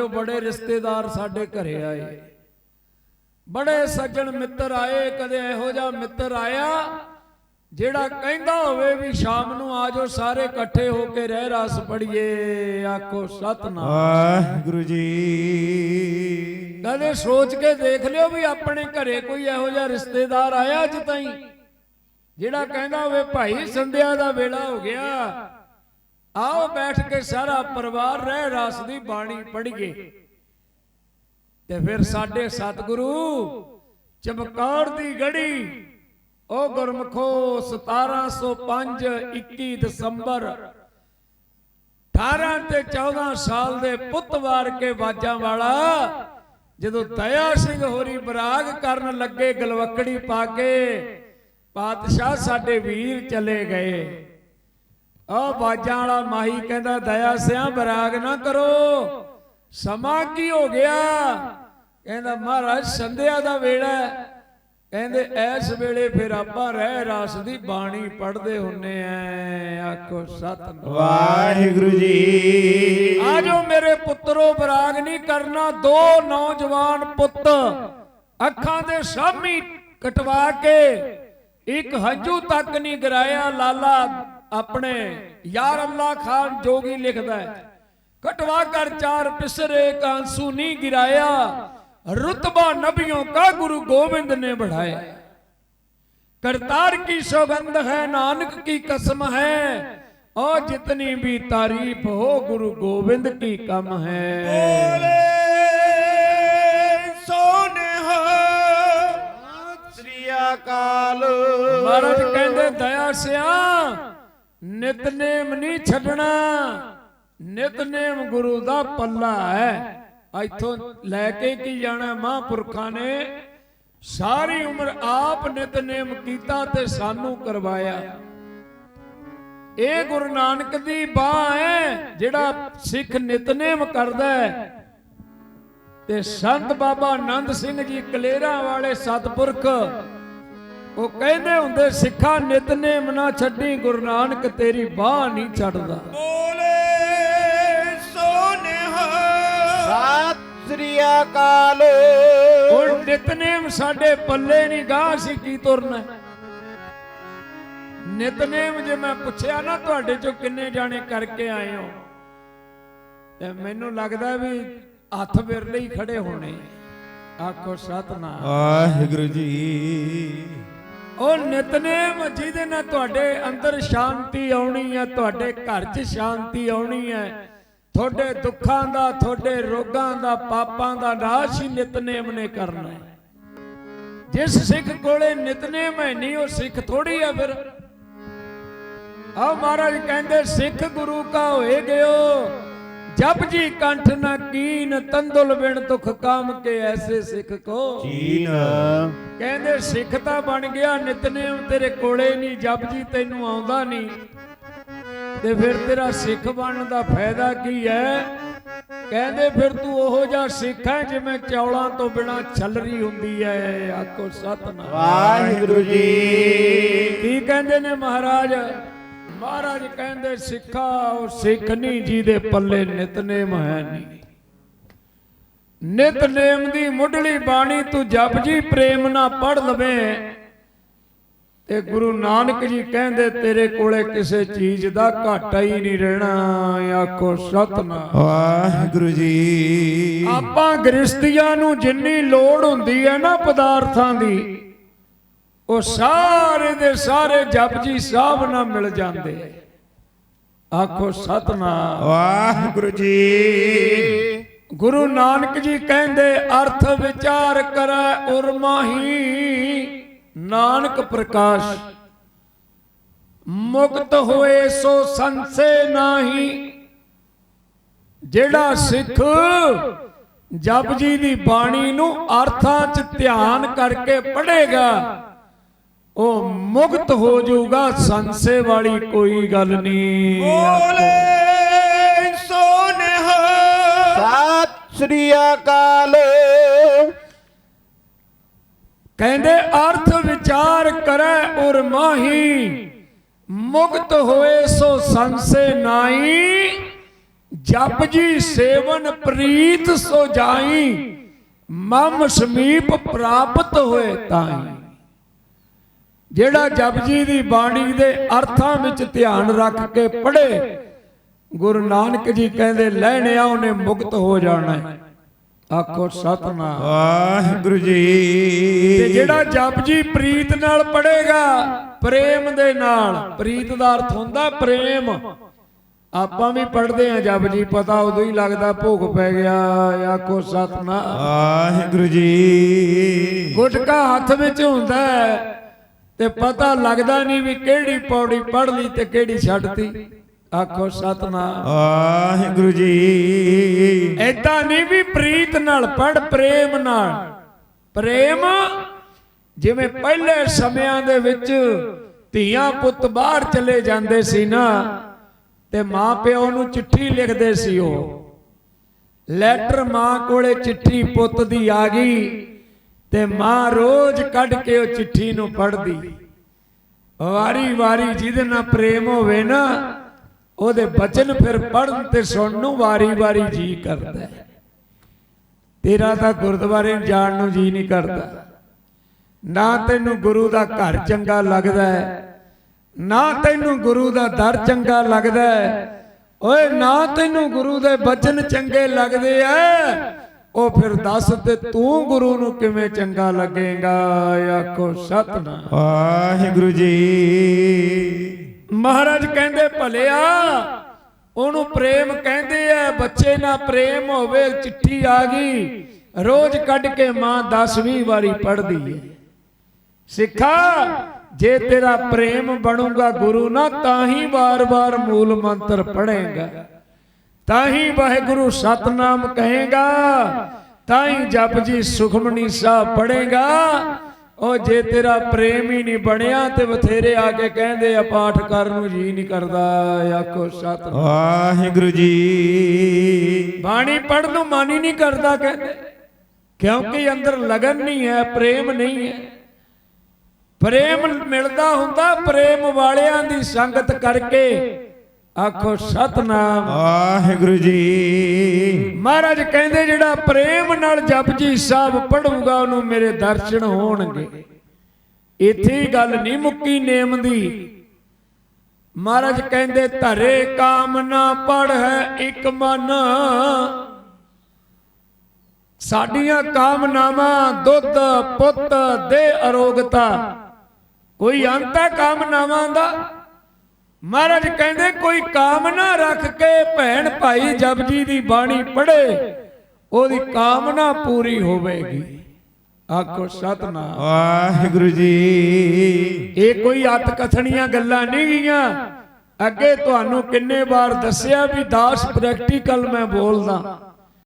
ਉਹ ਬੜੇ ਰਿਸ਼ਤੇਦਾਰ ਸਾਡੇ ਘਰੇ ਆਏ। ਬੜੇ ਸੱਜਣ ਮਿੱਤਰ ਆਏ ਕਦੇ ਇਹੋ ਜਿਹਾ ਮਿੱਤਰ ਆਇਆ ਜਿਹੜਾ ਕਹਿੰਦਾ ਹੋਵੇ ਵੀ ਸ਼ਾਮ ਨੂੰ ਆਜੋ ਸਾਰੇ ਇਕੱਠੇ ਹੋ ਕੇ ਰਹਿ ਰਸ ਪੜੀਏ ਆਖੋ ਸਤਨਾਮ। ਵਾਹਿਗੁਰੂ ਜੀ। ਕਦੇ ਸੋਚ ਕੇ ਦੇਖ ਲਿਓ ਵੀ ਆਪਣੇ ਘਰੇ ਕੋਈ ਇਹੋ ਜਿਹਾ ਰਿਸ਼ਤੇਦਾਰ ਆਇਆ ਅੱਜ ਤਾਈਂ ਜਿਹੜਾ ਕਹਿੰਦਾ ਹੋਵੇ ਭਾਈ ਸੰਧਿਆ ਦਾ ਵੇਲਾ ਹੋ ਗਿਆ। ਆਓ ਬੈਠ ਕੇ ਸਾਰਾ ਪਰਿਵਾਰ ਰਹਿ ਰਾਸ ਦੀ ਬਾਣੀ ਪੜ੍ਹੀਏ। ਤੇ ਫਿਰ ਸਾਡੇ ਸਤਿਗੁਰੂ ਚਮਕੌਰ ਦੀ ਗੜੀ ਉਹ ਗੁਰਮਖੋ 1705 21 ਦਸੰਬਰ 18 ਤੇ 14 ਸਾਲ ਦੇ ਪੁੱਤ ਵਾਰ ਕੇ ਬਾਜਾਂ ਵਾਲਾ, ਜਦੋਂ ਦਇਆ ਸਿੰਘ ਹੋਰੀ ਬਰਾਗ ਕਰਨ ਲੱਗੇ ਗਲਵਕੜੀ ਪਾ ਕੇ, ਪਾਤਸ਼ਾਹ ਸਾਡੇ ਵੀਰ ਚਲੇ ਗਏ। ਉਹ ਬਾਜਾਂ ਵਾਲਾ ਮਾਹੀ ਕਹਿੰਦਾ ਦਇਆ ਸਿਆ ਬਰਾਗ ਨਾ ਕਰੋ। ਸਮਾਂ ਕੀ ਹੋ ਗਿਆ? ਕਹਿੰਦਾ ਮਹਾਰਾਜ ਸੰਧਿਆ ਦਾ ਵੇਲਾ। ਕਹਿੰਦੇ ਐਸ ਵੇਲੇ ਫਿਰ ਆਪਾਂ ਰਹਿ ਰਸ ਦੀ ਬਾਣੀ ਪੜ੍ਹਦੇ ਹੁੰਨੇ ਐ। ਆਖੋ ਸਤਨਾਮ। ਵਾਹਿਗੁਰੂ ਜੀ। ਆਜੋ ਮੇਰੇ ਪੁੱਤਰੋ ਬਰਾਗ ਨਹੀਂ ਕਰਨਾ। ਦੋ ਨੌਜਵਾਨ ਪੁੱਤ ਅੱਖਾਂ ਦੇ ਸਾਹਮਣੇ ਕਟਵਾ ਕੇ ਇੱਕ ਹੰਝੂ ਤੱਕ ਨਹੀਂ ਗਰਾਇਆ। ਲਾਲਾ ਆਪਣੇ ਯਾਰ ਅੱਲਾ ਖਾਨ ਜੋਗੀ ਲਿਖਦਾ ਹੈ ਕਟਵਾ ਕਰ ਚਾਰ ਪਿਸਰੇ ਕਾਂਸੂ ਨਹੀਂ ਗਿਰਾਇਆ ਰਤਬਾ ਨਬੀਆਂ ਕਾ ਗੁਰੂ ਗੋਬਿੰਦ ਨੇ बढ़ाया करतार की सौगंध है नानक की कसम है और जितनी भी तारीफ हो गुरु गोविंद की कम है ਬੋਲੇ ਸੋਨਿਹਾ ਸ੍ਰੀ ਅਕਾਲ ਮਹਾਰਾਜ ਕਹਿੰਦੇ ਦਇਆ ਸਿਆ ਨਿਤਨੇਮ ਨਹੀਂ ਛੱਡਣਾ। ਨਿਤਨੇਮ ਗੁਰੂ ਦਾ ਪੱਲਾ ਹੈ। ਇੱਥੋਂ ਲੈ ਕੇ ਕੀ ਜਾਣਾ ਮਹਾਂਪੁਰਖਾਂ ਨੇ? ਸਾਰੀ ਉਮਰ ਆਪ ਨਿਤਨੇਮ ਕੀਤਾ ਤੇ ਸਾਨੂੰ ਕਰਵਾਇਆ। ਇਹ ਗੁਰੂ ਨਾਨਕ ਦੀ ਬਾਹ ਹੈ, ਜਿਹੜਾ ਸਿੱਖ ਨਿਤਨੇਮ ਕਰਦਾ ਹੈ। ਤੇ ਸੰਤ ਬਾਬਾ ਆਨੰਦ ਸਿੰਘ ਜੀ ਕਲੇਰਾਂ ਵਾਲੇ ਸਤਪੁਰਖ ਉਹ ਕਹਿੰਦੇ ਹੁੰਦੇ ਸਿੱਖਾ ਨਿਤਨੇਮ ਨਾ ਛੱਡੀ ਗੁਰੂ ਨਾਨਕ ਤੇਰੀ ਬਾਹ ਨਹੀਂ ਛੱਡਦਾ। ਬੋਲੇ ਸੋਨਿਹਾ ਸਤਿ ਸ੍ਰੀ ਅਕਾਲ। ਹੁਣ ਨਿਤਨੇਮ ਸਾਡੇ ਪੱਲੇ ਨਹੀਂ ਗਾਹ ਸੀ ਕੀ ਤੁਰਨਾ? ਨਿਤਨੇਮ ਜੇ ਮੈਂ ਪੁੱਛਿਆ ਨਾ ਤੁਹਾਡੇ ਚੋਂ ਕਿੰਨੇ ਜਾਣੇ ਕਰਕੇ ਆਏ ਹੋ ਤੇ ਮੈਨੂੰ ਲੱਗਦਾ ਵੀ ਹੱਥ ਵਿਰਲੇ ਹੀ ਖੜੇ ਹੋਣੇ ਆਖੋ ਸਤਨਾਮ। ਵਾਹਿਗੁਰੂ ਜੀ ਉਹ ਨਿਤਨੇਮ ਜਿਹਦੇ ਨਾਲ ਤੁਹਾਡੇ ਅੰਦਰ ਸ਼ਾਂਤੀ ਆਉਣੀ ਹੈ, ਤੁਹਾਡੇ ਘਰ 'ਚ ਸ਼ਾਂਤੀ ਆਉਣੀ ਹੈ। ਤੁਹਾਡੇ ਦੁੱਖਾਂ ਦਾ, ਤੁਹਾਡੇ ਰੋਗਾਂ ਦਾ, ਪਾਪਾਂ ਦਾ ਨਾਸ਼ ਹੀ ਨਿਤਨੇਮ ਨੇ ਕਰਨਾ ਹੈ। ਜਿਸ ਸਿੱਖ ਕੋਲੇ ਨਿਤਨੇਮ ਹੈ ਨਹੀਂ, ਉਹ ਸਿੱਖ ਥੋੜੀ ਆ ਫਿਰ। ਆ ਮਹਾਰਾਜ ਕਹਿੰਦੇ, ਸਿੱਖ ਗੁਰੂ ਕਾ ਹੋਏ ਗਿਓ। ਜਪ ਜੀ ਕੰਠ ਨਾ ਕੀਨ ਤੰਦੁਲ ਬਿਨ ਦੁਖ ਕਾਮ ਕੇ ਐਸੇ ਸਿੱਖ ਕੋ। ਜੀਨ ਕਹਿੰਦੇ ਸਿੱਖ ਤਾਂ ਬਣ ਗਿਆ ਨਿਤਨੇਮ ਤੇਰੇ ਕੋਲੇ ਨਹੀਂ ਜਪ ਜੀ ਤੈਨੂੰ ਆਉਂਦਾ ਨਹੀਂ। ਤੇ ਫਿਰ ਤੇਰਾ ਸਿੱਖ ਬਣਨ ਦਾ ਫਾਇਦਾ ਕੀ ਹੈ ਕਹਿੰਦੇ ਫਿਰ ਤੂੰ ਉਹੋ ਜਿਹਾ ਸਿੱਖ ਹੈ ਜਿਵੇਂ ਚੌਲਾਂ ਤੋਂ ਬਿਨਾ ਛਲਰੀ ਹੁੰਦੀ ਹੈ ਆਖੋ ਸਤਨਾਮ। ਵਾਹਿਗੁਰੂ ਜੀ। ਕੀ ਕਹਿੰਦੇ ਨੇ ਮਹਾਰਾਜ? ਮਹਾਰਾਜ ਕਹਿੰਦੇ ਸਿੱਖਾ ਉਹ ਸਿੱਖ ਨਹੀਂ ਜਿਹਦੇ ਪੱਲੇ ਨਿਤਨੇਮ ਹੈ ਨਹੀਂ। ਨਿਤਨੇਮ ਦੀ ਮੁੱਢਲੀ ਬਾਣੀ ਤੂੰ ਜਪ ਜੀ ਪ੍ਰੇਮ ਨਾਲ ਪੜ ਲਵੇਂ। ਤੇ ਗੁਰੂ ਨਾਨਕ ਜੀ ਕਹਿੰਦੇ ਤੇਰੇ ਕੋਲੇ ਕਿਸੇ ਚੀਜ਼ ਦਾ ਘਾਟਾ ਹੀ ਨਹੀਂ ਰਹਿਣਾ। ਆਖੋ ਸਤਨਾਮ। ਵਾਹਿਗੁਰੂ ਜੀ। ਆਪਾਂ ਗ੍ਰਸਤੀਆਂ ਨੂੰ ਜਿੰਨੀ ਲੋੜ ਹੁੰਦੀ ਹੈ ਨਾ ਪਦਾਰਥਾਂ ਦੀ ਉਹ ਸਾਰੇ ਦੇ ਸਾਰੇ ਜਪਜੀ ਸਾਹਿਬ ਨਾਲ ਮਿਲ ਜਾਂਦੇ। ਆਖੋ ਸਤਨਾਮ। ਵਾਹਿਗੁਰੂ ਜੀ। ਗੁਰੂ ਨਾਨਕ ਜੀ ਕਹਿੰਦੇ ਅਰਥ ਵਿਚਾਰ ਕਰੈ ਉਰਮਾਹੀ ਨਾਨਕ ਪ੍ਰਕਾਸ਼ ਮੁਕਤ ਹੋਏ ਸੋ ਸੰਸੇ ਨਾਹੀ। ਜਿਹੜਾ ਸਿੱਖ ਜਪਜੀ ਦੀ ਬਾਣੀ ਨੂੰ ਅਰਥਾਂ 'ਚ ਧਿਆਨ ਕਰਕੇ ਪੜ੍ਹੇਗਾ ਉਹ ਮੁਕਤ ਹੋ ਜਾਊਗਾ ਸੰਸੇ ਵਾਲੀ ਕੋਈ ਗੱਲ ਨਹੀਂ ਬੋਲੇ ਸੋਨਿਹਾ। ਸਤਿ ਸ੍ਰੀ ਅਕਾਲ। ਕਹਿੰਦੇ ਅਰਥ ਵਿਚਾਰ ਕਰੈ ਉਰ ਮਾਹੀ। ਮੁਕਤ ਹੋਏ ਸੋ ਸੰਸੇ ਨਾਈ ਜਪ ਜੀ ਸੇਵਨ ਪ੍ਰੀਤ ਸੋ ਜਾਈ ਮਮ ਸਮੀਪ ਪ੍ਰਾਪਤ ਹੋਏ ਤਾਈ ਜਿਹੜਾ ਜਪਜੀ ਦੀ ਬਾਣੀ ਦੇ ਅਰਥਾਂ ਵਿੱਚ ਧਿਆਨ ਰੱਖ ਕੇ ਪੜ੍ਹੇ ਗੁਰੂ ਨਾਨਕ ਜੀ ਕਹਿੰਦੇ ਲੈਣਿਆ ਉਹਨੇ ਮੁਕਤ ਹੋ ਜਾਣਾ ਹੈ। ਆਖੋ ਸਤਨਾਮ। ਵਾਹਿਗੁਰੂ ਤੇ ਜੀ ਜਿਹੜਾ ਜਪਜੀ ਪ੍ਰੀਤ ਨਾਲ ਪੜੇਗਾ ਪ੍ਰੇਮ ਦੇ ਨਾਲ ਪ੍ਰੀਤ ਦਾ ਅਰਥ ਹੁੰਦਾ ਪ੍ਰੇਮ। ਆਪਾਂ ਵੀ ਪੜਦੇ ਆਂ ਜਪਜੀ ਪਤਾ ਉਦੋਂ ਹੀ ਲੱਗਦਾ ਭੋਗ ਪੈ ਗਿਆ ਆਖੋ ਸਤਨਾਮ। ਵਾਹਿਗੁਰੂ ਜੀ ਗੁਟਕਾ ਹੱਥ ਵਿੱਚ ਹੁੰਦਾ ਹੈ ਤੇ ਪਤਾ ਲੱਗਦਾ ਨਹੀਂ ਵੀ ਕਿਹੜੀ ਪੌੜੀ ਪੜ ਲਈ ਤੇ ਕਿਹੜੀ ਛੱਡਤੀ ਆਖੋ ਸਤਨਾਮ। ਵਾਹਿਗੁਰੂ ਜੀ। ਐਦਾਂ ਨਹੀਂ ਵੀ ਪ੍ਰੀਤ ਨਾਲ ਪੜ ਪ੍ਰੇਮ ਨਾਲ। ਪ੍ਰੇਮ ਜਿਵੇਂ ਪਹਿਲੇ ਸਮਿਆਂ ਦੇ ਵਿੱਚ ਧੀਆਂ ਪੁੱਤ ਬਾਹਰ ਚਲੇ ਜਾਂਦੇ ਸੀ ਨਾ ਤੇ ਮਾਂ ਪਿਓ ਨੂੰ ਚਿੱਠੀ ਲਿਖਦੇ ਸੀ ਉਹ। ਲੈਟਰ ਮਾਂ ਕੋਲੇ ਚਿੱਠੀ ਪੁੱਤ ਦੀ ਆ ਗਈ। ਤੇ ਮਾਂ ਰੋਜ਼ ਕੱਢ ਕੇ ਉਹ ਚਿੱਠੀ ਨੂੰ ਪੜ੍ਹਦੀ। ਵਾਰੀ ਵਾਰੀ ਜਿਹਦੇ ਨਾਲ ਪ੍ਰੇਮ ਹੋਵੇ ਨਾ ਉਹਦੇ ਬਚਨ ਫਿਰ ਪੜਨ ਤੇ ਸੁਣਨ ਨੂੰ ਵਾਰੀ ਵਾਰੀ ਜੀ ਕਰਦਾ। ਤੇਰਾ ਤਾਂ ਗੁਰਦੁਆਰੇ ਜਾਣ ਨੂੰ ਜੀ ਨਹੀਂ ਕਰਦਾ। ਨਾ ਤੈਨੂੰ ਗੁਰੂ ਦਾ ਘਰ ਚੰਗਾ ਲੱਗਦਾ ਹੈ। ਨਾ ਤੈਨੂੰ ਗੁਰੂ ਦਾ ਦਰ ਚੰਗਾ ਲੱਗਦਾ ਓਏ ਨਾ ਤੈਨੂੰ ਗੁਰੂ ਦੇ ਬਚਨ ਚੰਗੇ ਲੱਗਦੇ ਐ ਉਹ ਫਿਰ ਦੱਸ ਤੇ ਤੂੰ ਗੁਰੂ ਨੂੰ ਕਿਵੇਂ ਚੰਗਾ ਲੱਗੇਗਾ? ਆਖੋ ਸਤਨਾਮ। ਵਾਹਿਗੁਰੂ ਜੀ। ਮਹਾਰਾਜ ਕਹਿੰਦੇ ਭਲਿਆ ਉਹਨੂੰ ਪ੍ਰੇਮ ਕਹਿੰਦੇ ਐ ਬੱਚੇ ਨਾਲ ਪ੍ਰੇਮ ਹੋਵੇ ਚਿੱਠੀ ਆ ਗਈ ਰੋਜ਼ ਕੱਢ ਕੇ ਮਾਂ 10-20 ਵਾਰੀ ਪੜ੍ਹਦੀ ਏ ਸਿੱਖਾ ਜੇ ਤੇਰਾ ਪ੍ਰੇਮ ਬਣੂਗਾ ਗੁਰੂ ਨਾਲ ਤਾਂ ਹੀ ਵਾਰ-ਵਾਰ ਮੂਲ ਮੰਤਰ ਪੜ੍ਹੇਗਾ। ਤਾਂ ਹੀ ਵਾਹਿਗੁਰੂ ਸਤਨਾਮ ਕਹੇਗਾ ਤਾਂ ਹੀ ਜਪਜੀ ਸੁਖਮਨੀ ਸਾਹਿਬ ਪੜ੍ਹੇਗਾ। ਉਹ ਜੇ ਤੇਰਾ ਪ੍ਰੇਮ ਹੀ ਨਹੀਂ ਬਣਿਆ ਤੇ ਬਥੇਰੇ ਆ ਕੇ ਕਹਿੰਦੇ ਆ ਪਾਠ ਕਰਨ ਨੂੰ ਜੀ ਨਹੀਂ ਕਰਦਾ ਆਖੋ ਸਤਨਾਮ। ਵਾਹਿਗੁਰੂ ਜੀ। ਬਾਣੀ ਪੜ੍ਹਨ ਨੂੰ ਮਨ ਹੀ ਨਹੀਂ ਕਰਦਾ ਕਹਿੰਦੇ। ਕਿਉਂਕਿ ਅੰਦਰ ਲਗਨ ਨਹੀਂ ਹੈ ਪ੍ਰੇਮ ਨਹੀਂ ਹੈ। ਪ੍ਰੇਮ ਮਿਲਦਾ ਹੁੰਦਾ ਪ੍ਰੇਮ ਵਾਲਿਆਂ ਦੀ ਸੰਗਤ ਕਰਕੇ ਆਖੋ ਸਤਨਾਮ। ਵਾਹਿਗੁਰੂ ਜੀ। ਮਹਾਰਾਜ ਕਹਿੰਦੇ ਜਿਹੜਾ ਪ੍ਰੇਮ ਨਾਲ ਜਪਜੀ ਸਾਹਿਬ ਪੜੂਗਾ ਉਹਨੂੰ ਮੇਰੇ ਦਰਸ਼ਨ ਹੋਣਗੇ। ਇੱਥੇ ਗੱਲ ਨਹੀਂ ਮੁੱਕੀ ਨੇਮ ਦੀ। ਮਹਾਰਾਜ ਕਹਿੰਦੇ ਧਰੇ ਕਾਮਨਾ ਪੜ ਹੈ ਇੱਕ ਮਨ। ਸਾਡੀਆਂ ਕਾਮਨਾਵਾਂ ਦੁੱਧ ਪੁੱਤ ਦੇ ਅਰੋਗਤਾ। ਕੋਈ ਅੰਤ ਹੈ ਕਾਮਨਾਵਾਂ ਦਾ? ਮਹਾਰਾਜ ਕਹਿੰਦੇ ਕੋਈ ਕਾਮਨਾ ਰੱਖ ਕੇ ਭੈਣ ਭਾਈ ਜਪਜੀ ਦੀ ਬਾਣੀ ਪੜ੍ਹੇ ਉਹਦੀ ਕਾਮਨਾ ਪੂਰੀ ਹੋਵੇਗੀ। ਆਖੋ ਸਤਨਾਮ। ਵਾਹਿਗੁਰੂ ਜੀ। ਇਹ ਕੋਈ ਅਤ ਕਥਣੀਆਂ ਗੱਲਾਂ ਨਹੀਂ ਗਈਆਂ ਅੱਗੇ ਤੁਹਾਨੂੰ ਕਿੰਨੇ ਵਾਰ ਦੱਸਿਆ ਵੀ ਦਾਸ ਪ੍ਰੈਕਟੀਕਲ ਮੈਂ ਬੋਲਦਾ।